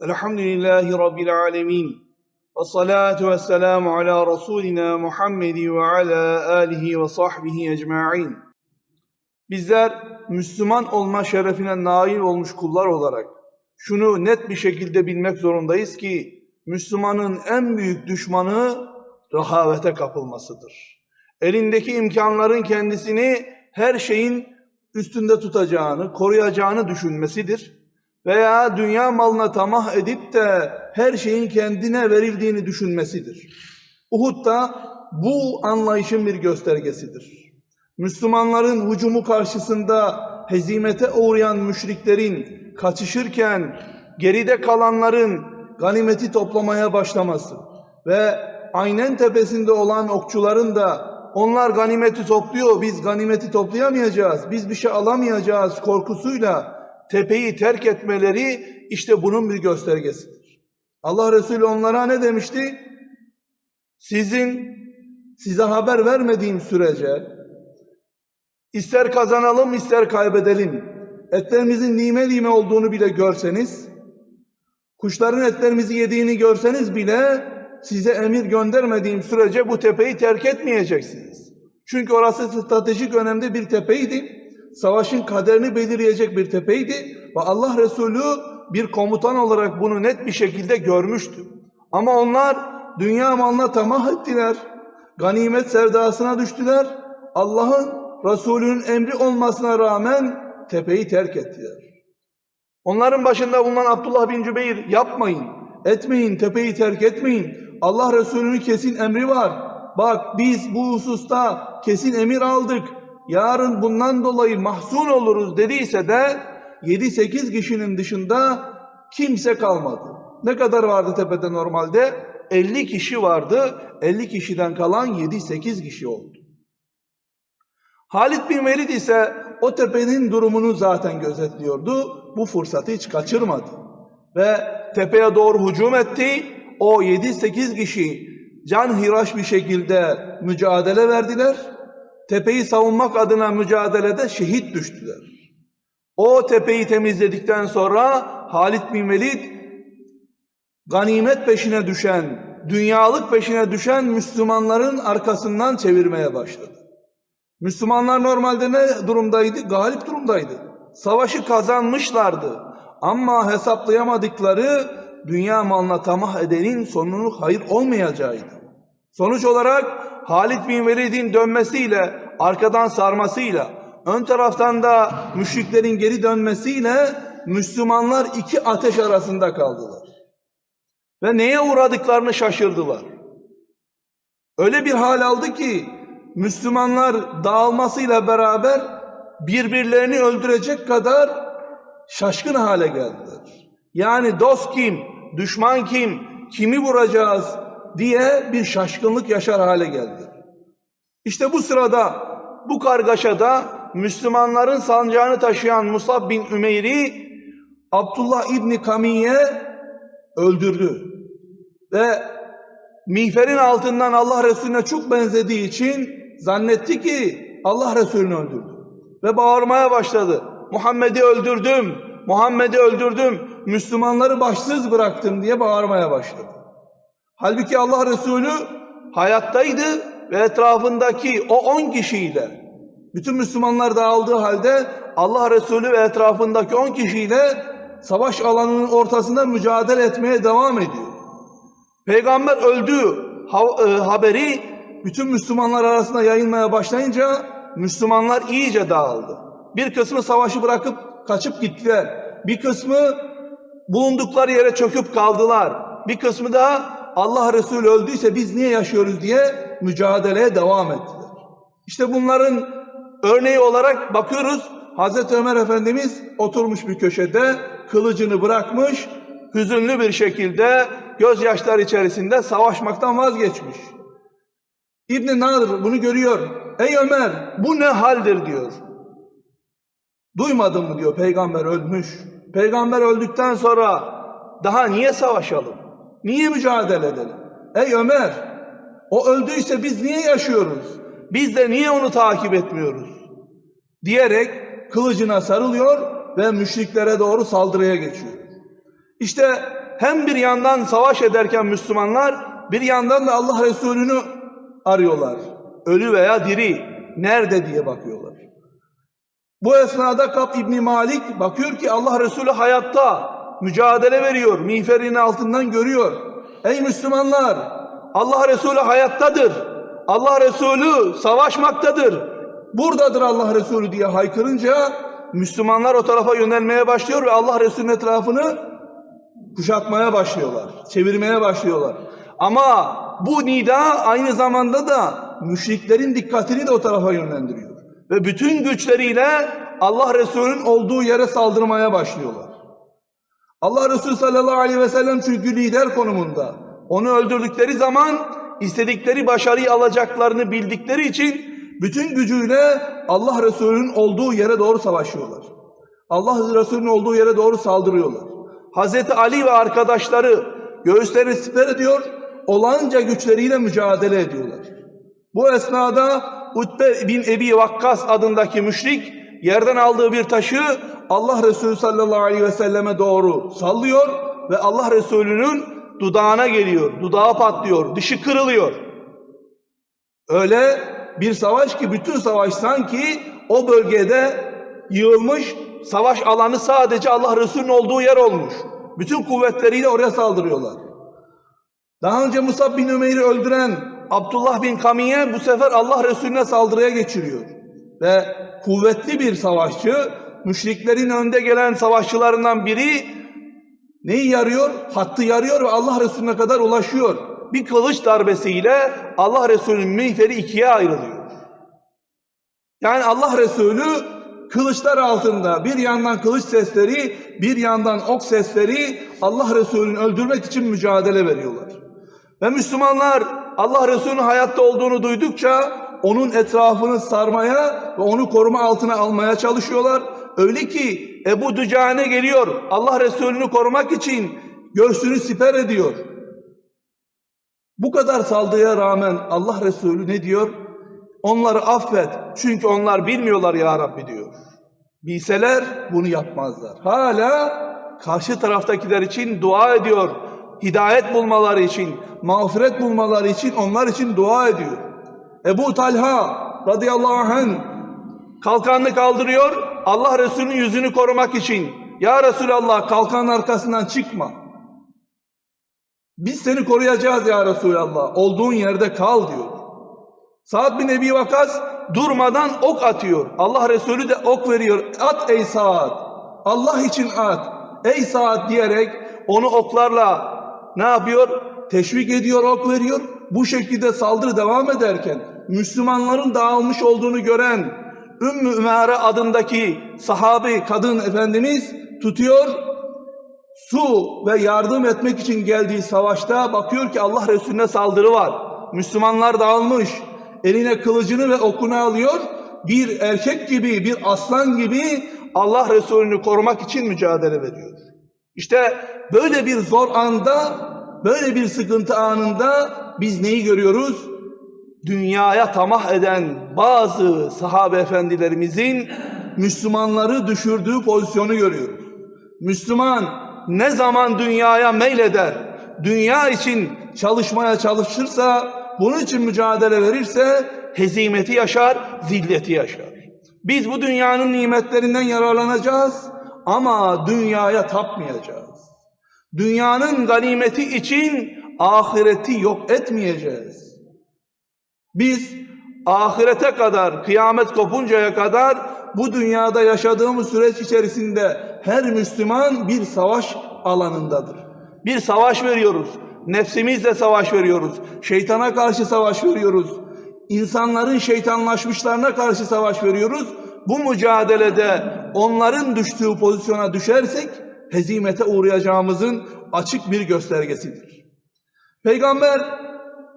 Elhamdülillahi Rabbil alemin. Ve salatu ve selamu ala Resulina Muhammedi ve ala alihi ve sahbihi ecma'in. Bizler Müslüman olma şerefine nail olmuş kullar olarak şunu net bir şekilde bilmek zorundayız ki Müslümanın en büyük düşmanı rahavete kapılmasıdır. Elindeki imkanların kendisini her şeyin üstünde tutacağını, koruyacağını düşünmesidir veya dünya malına tamah edip de her şeyin kendine verildiğini düşünmesidir. Uhud da bu anlayışın bir göstergesidir. Müslümanların hücumu karşısında hezimete uğrayan müşriklerin kaçışırken geride kalanların ganimeti toplamaya başlaması ve aynen tepesinde olan okçuların da onlar ganimeti topluyor biz ganimeti toplayamayacağız biz bir şey alamayacağız korkusuyla tepeyi terk etmeleri işte bunun bir göstergesidir. Allah Resulü onlara ne demişti? Sizin size haber vermediğim sürece ister kazanalım ister kaybedelim etlerimizin lime lime olduğunu bile görseniz kuşların etlerimizi yediğini görseniz bile size emir göndermediğim sürece bu tepeyi terk etmeyeceksiniz. Çünkü orası stratejik önemli bir tepeydi. Savaşın kaderini belirleyecek bir tepeydi ve Allah Resulü bir komutan olarak bunu net bir şekilde görmüştü. Ama onlar dünya malına tamah ettiler. Ganimet sevdasına düştüler. Allah'ın Resulünün emri olmasına rağmen tepeyi terk ettiler. Onların başında bulunan Abdullah bin Cübeyr yapmayın, etmeyin, tepeyi terk etmeyin. Allah Resulü'nün kesin emri var. Bak biz bu hususta kesin emir aldık. Yarın bundan dolayı mahzun oluruz dediyse de 7-8 kişinin dışında kimse kalmadı. Ne kadar vardı tepede normalde? 50 kişi vardı. 50 kişiden kalan 7-8 kişi oldu. Halit bin Velid ise o tepenin durumunu zaten gözetliyordu. Bu fırsatı hiç kaçırmadı. Ve tepeye doğru hücum etti. O 7-8 kişi can hiraş bir şekilde mücadele verdiler. Tepeyi savunmak adına mücadelede şehit düştüler. O tepeyi temizledikten sonra Halit bin Velid ganimet peşine düşen, dünyalık peşine düşen Müslümanların arkasından çevirmeye başladı. Müslümanlar normalde ne durumdaydı? Galip durumdaydı. Savaşı kazanmışlardı. Ama hesaplayamadıkları dünya malına tamah edenin sonunun hayır olmayacağıydı. Sonuç olarak Halid bin Velid'in dönmesiyle, arkadan sarmasıyla, ön taraftan da müşriklerin geri dönmesiyle Müslümanlar iki ateş arasında kaldılar. Ve neye uğradıklarını şaşırdılar. Öyle bir hal aldı ki Müslümanlar dağılmasıyla beraber birbirlerini öldürecek kadar şaşkın hale geldiler. Yani dost kim, düşman kim, kimi vuracağız diye bir şaşkınlık yaşar hale geldi. İşte bu sırada, bu kargaşada Müslümanların sancağını taşıyan Musab bin Ümeyr'i Abdullah İbni Kamiye öldürdü. Ve miğferin altından Allah Resulüne çok benzediği için zannetti ki Allah Resulünü öldürdü. Ve bağırmaya başladı. Muhammed'i öldürdüm, Muhammed'i öldürdüm, Müslümanları başsız bıraktım diye bağırmaya başladı. Halbuki Allah Resulü hayattaydı ve etrafındaki o on kişiyle bütün Müslümanlar dağıldığı halde Allah Resulü ve etrafındaki on kişiyle savaş alanının ortasında mücadele etmeye devam ediyor. Peygamber öldü haberi bütün Müslümanlar arasında yayılmaya başlayınca Müslümanlar iyice dağıldı. Bir kısmı savaşı bırakıp kaçıp gittiler. Bir kısmı bulundukları yere çöküp kaldılar. Bir kısmı da Allah Resulü öldüyse biz niye yaşıyoruz diye mücadeleye devam ettiler. İşte bunların örneği olarak bakıyoruz Hazreti Ömer Efendimiz oturmuş bir köşede kılıcını bırakmış hüzünlü bir şekilde gözyaşlar içerisinde savaşmaktan vazgeçmiş. İbn Nadir bunu görüyor. Ey Ömer bu ne haldir diyor. Duymadın mı diyor peygamber ölmüş. Peygamber öldükten sonra daha niye savaşalım? Niye mücadele edelim? Ey Ömer o öldüyse biz niye yaşıyoruz? Biz de niye onu takip etmiyoruz? Diyerek kılıcına sarılıyor ve müşriklere doğru saldırıya geçiyor. İşte hem bir yandan savaş ederken Müslümanlar bir yandan da Allah Resulü'nü arıyorlar. Ölü veya diri nerede diye bakıyorlar. Bu esnada Kap İbni Malik bakıyor ki Allah Resulü hayatta mücadele veriyor. Miğferinin altından görüyor. Ey Müslümanlar Allah Resulü hayattadır. Allah Resulü savaşmaktadır. Buradadır Allah Resulü diye haykırınca Müslümanlar o tarafa yönelmeye başlıyor ve Allah Resulü'nün etrafını kuşatmaya başlıyorlar. Çevirmeye başlıyorlar. Ama bu nida aynı zamanda da müşriklerin dikkatini de o tarafa yönlendiriyor. Ve bütün güçleriyle Allah Resulü'nün olduğu yere saldırmaya başlıyorlar. Allah Resulü sallallahu aleyhi ve sellem çünkü lider konumunda. Onu öldürdükleri zaman istedikleri başarıyı alacaklarını bildikleri için bütün gücüyle Allah Resulü'nün olduğu yere doğru savaşıyorlar. Allah Resulü'nün olduğu yere doğru saldırıyorlar. Hazreti Ali ve arkadaşları göğüslerini siper ediyor, olanca güçleriyle mücadele ediyorlar. Bu esnada Utbe bin Ebi Vakkas adındaki müşrik yerden aldığı bir taşı Allah Resulü sallallahu aleyhi ve selleme doğru sallıyor ve Allah Resulü'nün dudağına geliyor. Dudağı patlıyor, dışı kırılıyor. Öyle bir savaş ki bütün savaş sanki o bölgede yığılmış savaş alanı sadece Allah Resulü'nün olduğu yer olmuş. Bütün kuvvetleriyle oraya saldırıyorlar. Daha önce Musab bin Ömer'i öldüren Abdullah bin Kamiye bu sefer Allah Resulüne saldırıya geçiriyor. Ve kuvvetli bir savaşçı, müşriklerin önde gelen savaşçılarından biri neyi yarıyor? Hattı yarıyor ve Allah Resulüne kadar ulaşıyor. Bir kılıç darbesiyle Allah Resulü'nün miğferi ikiye ayrılıyor. Yani Allah Resulü kılıçlar altında bir yandan kılıç sesleri, bir yandan ok sesleri Allah Resulü'nü öldürmek için mücadele veriyorlar. Ve Müslümanlar Allah Resulü'nün hayatta olduğunu duydukça onun etrafını sarmaya ve onu koruma altına almaya çalışıyorlar. Öyle ki Ebu Dücane geliyor Allah Resulü'nü korumak için göğsünü siper ediyor. Bu kadar saldırıya rağmen Allah Resulü ne diyor? Onları affet çünkü onlar bilmiyorlar ya Rabbi diyor. Bilseler bunu yapmazlar. Hala karşı taraftakiler için dua ediyor. Hidayet bulmaları için, mağfiret bulmaları için onlar için dua ediyor. Ebu Talha radıyallahu anh kalkanını kaldırıyor. Allah Resulü'nün yüzünü korumak için. Ya Resulallah kalkanın arkasından çıkma. Biz seni koruyacağız ya Resulallah. Olduğun yerde kal diyor. Sa'd bin Ebi Vakas durmadan ok atıyor. Allah Resulü de ok veriyor. At ey Sa'd. Allah için at. Ey Sa'd diyerek onu oklarla ne yapıyor? Teşvik ediyor, ok veriyor. Bu şekilde saldırı devam ederken Müslümanların dağılmış olduğunu gören Ümmü Ümare adındaki sahabe kadın efendimiz tutuyor su ve yardım etmek için geldiği savaşta bakıyor ki Allah Resulüne saldırı var. Müslümanlar dağılmış. Eline kılıcını ve okunu alıyor. Bir erkek gibi, bir aslan gibi Allah Resulü'nü korumak için mücadele veriyor. İşte böyle bir zor anda, böyle bir sıkıntı anında biz neyi görüyoruz? Dünyaya tamah eden bazı sahabe efendilerimizin Müslümanları düşürdüğü pozisyonu görüyoruz. Müslüman ne zaman dünyaya meyleder, dünya için çalışmaya çalışırsa, bunun için mücadele verirse hezimeti yaşar, zilleti yaşar. Biz bu dünyanın nimetlerinden yararlanacağız ama dünyaya tapmayacağız. Dünyanın ganimeti için ahireti yok etmeyeceğiz. Biz ahirete kadar, kıyamet kopuncaya kadar bu dünyada yaşadığımız süreç içerisinde her Müslüman bir savaş alanındadır. Bir savaş veriyoruz. Nefsimizle savaş veriyoruz. Şeytana karşı savaş veriyoruz. İnsanların şeytanlaşmışlarına karşı savaş veriyoruz. Bu mücadelede onların düştüğü pozisyona düşersek hezimete uğrayacağımızın açık bir göstergesidir. Peygamber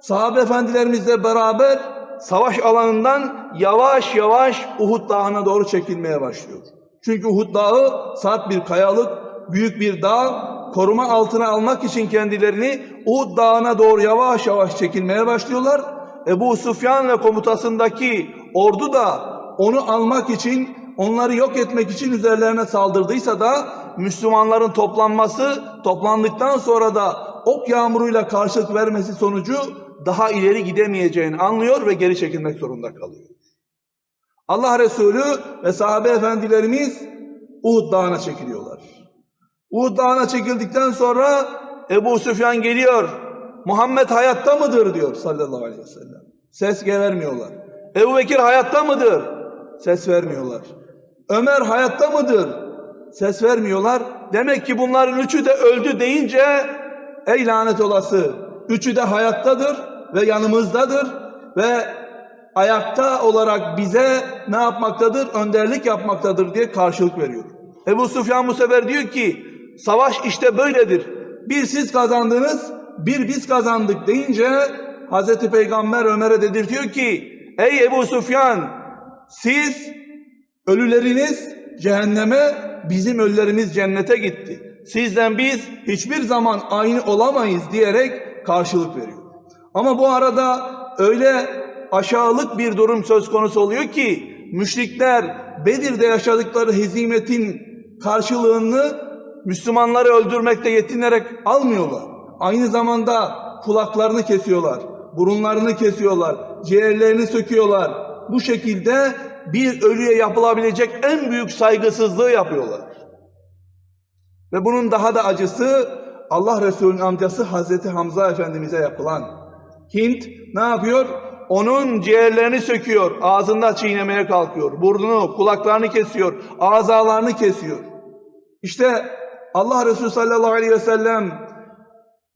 sahabe efendilerimizle beraber savaş alanından yavaş yavaş Uhud Dağı'na doğru çekilmeye başlıyor. Çünkü Uhud Dağı sert bir kayalık, büyük bir dağ, koruma altına almak için kendilerini Uhud Dağı'na doğru yavaş yavaş çekilmeye başlıyorlar. Ebu Sufyan ve komutasındaki ordu da onu almak için, onları yok etmek için üzerlerine saldırdıysa da Müslümanların toplanması, toplandıktan sonra da ok yağmuruyla karşılık vermesi sonucu daha ileri gidemeyeceğini anlıyor ve geri çekilmek zorunda kalıyor. Allah Resulü ve sahabe efendilerimiz Uhud Dağı'na çekiliyorlar. Uhud Dağı'na çekildikten sonra Ebu Süfyan geliyor. Muhammed hayatta mıdır diyor sallallahu aleyhi ve sellem. Ses vermiyorlar. Ebu Bekir hayatta mıdır? Ses vermiyorlar. Ömer hayatta mıdır? Ses vermiyorlar. Demek ki bunların üçü de öldü deyince ey lanet olası. Üçü de hayattadır ve yanımızdadır ve ayakta olarak bize ne yapmaktadır? Önderlik yapmaktadır diye karşılık veriyor. Ebu Sufyan bu sefer diyor ki savaş işte böyledir. Bir siz kazandınız, bir biz kazandık deyince Hazreti Peygamber Ömer'e dedirtiyor ki ey Ebu Sufyan siz ölüleriniz cehenneme, bizim ölülerimiz cennete gitti. Sizden biz hiçbir zaman aynı olamayız diyerek karşılık veriyor. Ama bu arada öyle aşağılık bir durum söz konusu oluyor ki müşrikler Bedir'de yaşadıkları hezimetin karşılığını Müslümanları öldürmekte yetinerek almıyorlar. Aynı zamanda kulaklarını kesiyorlar, burunlarını kesiyorlar, ciğerlerini söküyorlar. Bu şekilde bir ölüye yapılabilecek en büyük saygısızlığı yapıyorlar. Ve bunun daha da acısı Allah Resulü'nün amcası Hazreti Hamza Efendimiz'e yapılan. Hint ne yapıyor? Onun ciğerlerini söküyor, ağzında çiğnemeye kalkıyor, burnunu, kulaklarını kesiyor, azalarını kesiyor. İşte Allah Resulü sallallahu aleyhi ve sellem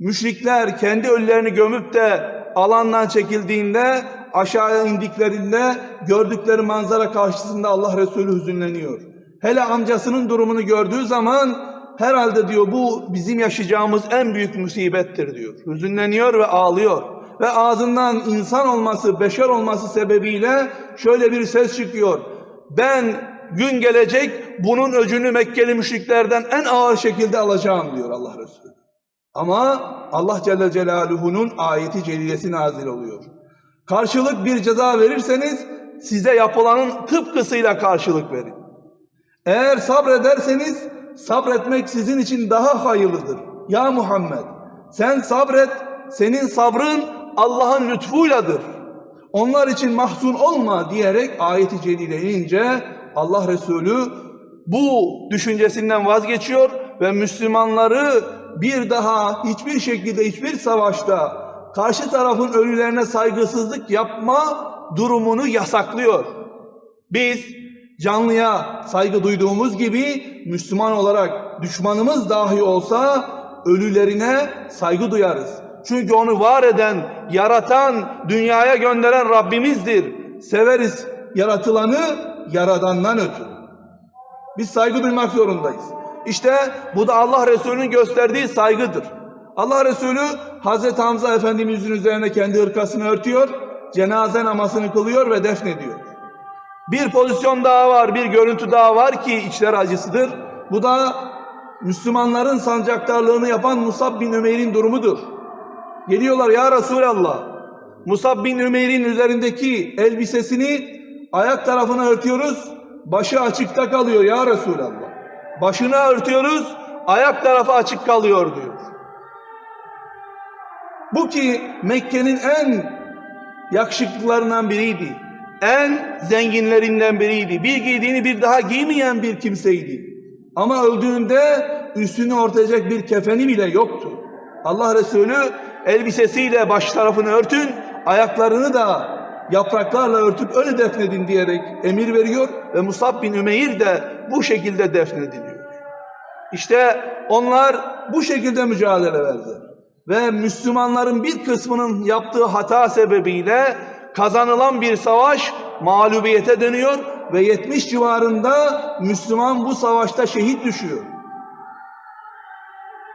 müşrikler kendi ölülerini gömüp de alandan çekildiğinde aşağıya indiklerinde gördükleri manzara karşısında Allah Resulü hüzünleniyor. Hele amcasının durumunu gördüğü zaman herhalde diyor bu bizim yaşayacağımız en büyük musibettir diyor. Hüzünleniyor ve ağlıyor. Ve ağzından insan olması, beşer olması sebebiyle şöyle bir ses çıkıyor. Ben gün gelecek bunun öcünü Mekkeli müşriklerden en ağır şekilde alacağım diyor Allah Resulü. Ama Allah Celle Celaluhu'nun ayeti celilesi nazil oluyor. Karşılık bir ceza verirseniz size yapılanın tıpkısıyla karşılık verin. Eğer sabrederseniz sabretmek sizin için daha hayırlıdır. Ya Muhammed sen sabret, senin sabrın Allah'ın lütfuyladır. Onlar için mahzun olma diyerek ayeti celile inince Allah Resulü bu düşüncesinden vazgeçiyor ve Müslümanları bir daha hiçbir şekilde hiçbir savaşta karşı tarafın ölülerine saygısızlık yapma durumunu yasaklıyor. Biz canlıya saygı duyduğumuz gibi Müslüman olarak düşmanımız dahi olsa ölülerine saygı duyarız. Çünkü onu var eden, yaratan, dünyaya gönderen Rabbimizdir. Severiz yaratılanı yaradandan ötürü. Biz saygı duymak zorundayız. İşte bu da Allah Resulü'nün gösterdiği saygıdır. Allah Resulü Hazreti Hamza Efendimizin üzerine kendi hırkasını örtüyor, cenaze namazını kılıyor ve defnediyor. Bir pozisyon daha var, bir görüntü daha var ki içler acısıdır. Bu da Müslümanların sancaktarlığını yapan Musab bin Ümeyr'in durumudur. Geliyorlar ya Resulallah. Musab bin Ümeyr'in üzerindeki elbisesini ayak tarafına örtüyoruz. Başı açıkta kalıyor ya Resulallah. Başına örtüyoruz, ayak tarafı açık kalıyor diyor. Bu ki Mekke'nin en yakışıklılarından biriydi. En zenginlerinden biriydi. Bir giydiğini bir daha giymeyen bir kimseydi. Ama öldüğünde üstünü örtecek bir kefeni bile yoktu. Allah Resulü elbisesiyle baş tarafını örtün, ayaklarını da yapraklarla örtüp öyle defnedin diyerek emir veriyor ve Musab bin Ümeyr de bu şekilde defnediliyor. İşte onlar bu şekilde mücadele verdiler. Ve Müslümanların bir kısmının yaptığı hata sebebiyle kazanılan bir savaş mağlubiyete dönüyor ve 70 civarında Müslüman bu savaşta şehit düşüyor.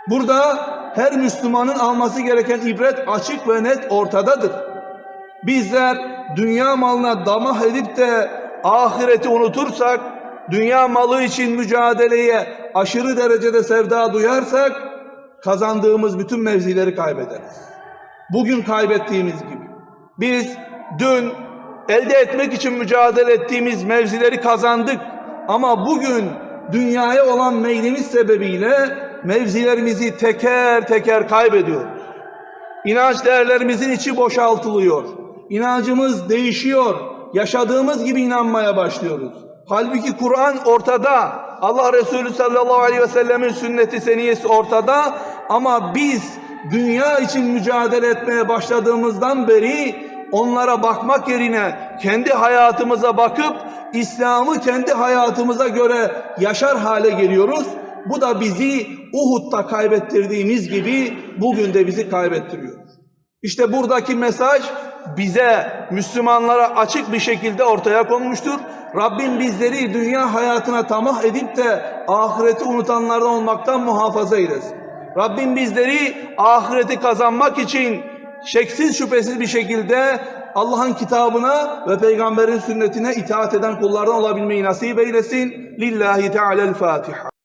Burada her Müslümanın alması gereken ibret açık ve net ortadadır. Bizler dünya malına damah edip de ahireti unutursak, dünya malı için mücadeleye aşırı derecede sevda duyarsak, kazandığımız bütün mevzileri kaybederiz. Bugün kaybettiğimiz gibi. Biz dün elde etmek için mücadele ettiğimiz mevzileri kazandık ama bugün dünyaya olan meylimiz sebebiyle mevzilerimizi teker teker kaybediyoruz. İnanç değerlerimizin içi boşaltılıyor. İnancımız değişiyor. Yaşadığımız gibi inanmaya başlıyoruz. Halbuki Kur'an ortada. Allah Resulü sallallahu aleyhi ve sellemin sünneti seniyesi ortada. Ama biz dünya için mücadele etmeye başladığımızdan beri onlara bakmak yerine kendi hayatımıza bakıp İslam'ı kendi hayatımıza göre yaşar hale geliyoruz. Bu da bizi Uhud'da kaybettirdiğimiz gibi bugün de bizi kaybettiriyor. İşte buradaki mesaj bize, Müslümanlara açık bir şekilde ortaya konmuştur. Rabbim bizleri dünya hayatına tamah edip de ahireti unutanlardan olmaktan muhafaza eylesin. Rabbim bizleri ahireti kazanmak için şeksiz şüphesiz bir şekilde Allah'ın kitabına ve peygamberin sünnetine itaat eden kullardan olabilmeyi nasip eylesin. Lillahi Teala'l-Fatiha.